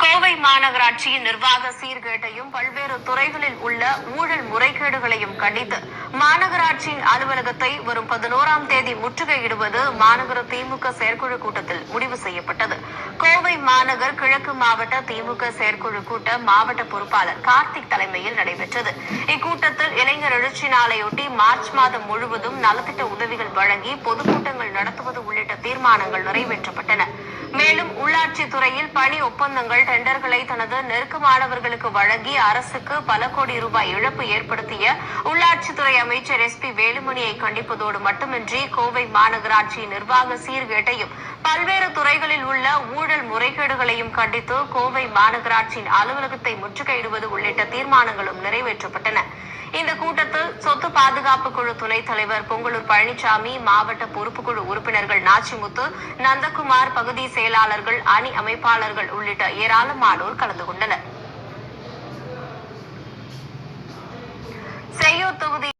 கோவை மாநகராட்சியின் நிர்வாக சீர்கேட்டையும் பல்வேறு துறைகளில் உள்ள ஊழல் முறைகேடுகளையும் கண்டித்து மாநகராட்சியின் அலுவலகத்தை வரும் பதினோராம் தேதி முற்றுகையிடுவது மாநகர திமுக செயற்குழு கூட்டத்தில் முடிவு செய்யப்பட்டது. கோவை மாநகர் கிழக்கு மாவட்ட திமுக செயற்குழு கூட்டம் மாவட்ட பொறுப்பாளர் கார்த்திக் தலைமையில் நடைபெற்றது. இக்கூட்டத்தில் இளைஞர் எழுச்சி நாளையொட்டி மார்ச் மாதம் முழுவதும் நலத்திட்ட உதவிகள் வழங்கி பொதுக்கூட்டங்கள் நடத்துவது உள்ளிட்ட தீர்மானங்கள் நிறைவேற்றப்பட்டன. மேலும் உள்ளாட்சி துறையில் பணி ஒப்பந்தங்கள் டெண்டர்களை தனது நெருக்கமானவர்களுக்கு வழங்கி அரசுக்கு பல கோடி ரூபாய் இழப்பு ஏற்படுத்திய உள்ளாட்சித்துறை அமைச்சர் எஸ் பி வேலுமணியை கண்டிப்பதோடு மட்டுமின்றி கோவை மாநகராட்சி நிர்வாக சீர்கேட்டையும் பல்வேறு துறைகளில் உள்ள ஊழல் முறைகேடுகளையும் கண்டித்து கோவை மாநகராட்சியின் அலுவலகத்தை முற்றுகையிடுவது உள்ளிட்ட தீர்மானங்களும் நிறைவேற்றப்பட்டன. இந்த கூட்டத்தில் சொத்து பாதுகாப்பு குழு துணைத் தலைவர் பொங்கலூர் பழனிசாமி மாவட்ட பொறுப்புக்குழு உறுப்பினர்கள் நாச்சிமுத்து நந்தகுமார் பகுதி செயலாளர்கள் அணி அமைப்பாளர்கள் உள்ளிட்ட ஏராளமானோர் கலந்து கொண்டனர். செய்யூர் தொகுதி